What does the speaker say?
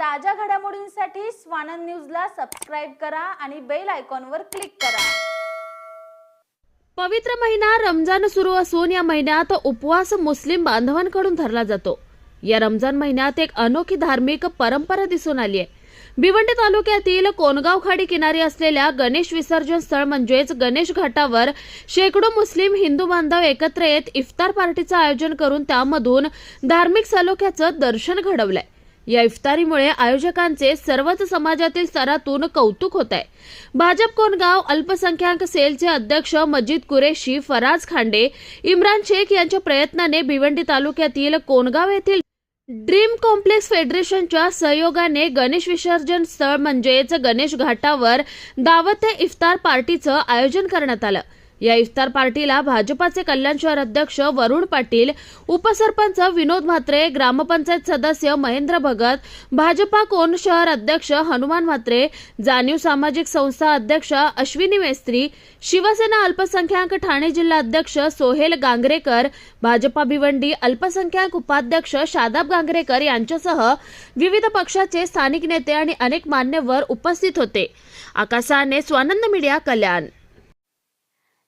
ताज्या घडामोडींसाठी स्वानंद न्यूजला सबस्क्राईब करा आणि बेल आयकॉनवर क्लिक करा. पवित्र महिना रमजान सुरू असून या महिन्यात उपवास मुस्लिम बांधवांकडून धरला जातो. या रमजान महिन्यात एक अनोखी धार्मिक परंपरा दिसून आली आहे. भिवंडी तालुक्यातील कोणगाव खाडी किनारी असलेल्या गणेश विसर्जन स्थळ म्हणजेच गणेश घाटावर शेकडो मुस्लिम हिंदू बांधव एकत्र येत इफ्तार पार्टीचं आयोजन करून त्यामधून धार्मिक सलोख्याचं दर्शन घडवलंय. या इफ्तारीमुळे आयोजकांचे सर्वच समाजातील स्तरातून कौतुक होत आहे भाजप कोणगाव अल्पसंख्याक सेलचे अध्यक्ष मजीद कुरेशी फराज खांडे इम्रान शेख यांच्या प्रयत्नाने भिवंडी तालुक्यातील कोणगाव येथील ड्रीम कॉम्प्लेक्स फेडरेशनच्या सहयोगाने गणेश विसर्जन स्थळ म्हणजेच गणेश घाटावर दावत इफ्तार पार्टीचं आयोजन करण्यात आलं. या इफ्तार पार्टीला भाजपाचे कल्याण शहर अध्यक्ष वरुण पाटील उपसरपंच विनोद म्हात्रे ग्रामपंचायत सदस्य महेंद्र भगत भाजपा कोण शहर अध्यक्ष हनुमान म्हात्रे जाणीव सामाजिक संस्था अध्यक्ष अश्विनी मेस्त्री शिवसेना अल्पसंख्याक ठाणे जिल्हा अध्यक्ष सोहेल गांगरेकर भाजपा भिवंडी अल्पसंख्याक उपाध्यक्ष शादाब गांगरेकर यांच्यासह विविध पक्षाचे स्थानिक नेते आणि अनेक मान्यवर उपस्थित होते. आकाशाने स्वानंद मीडिया कल्याण.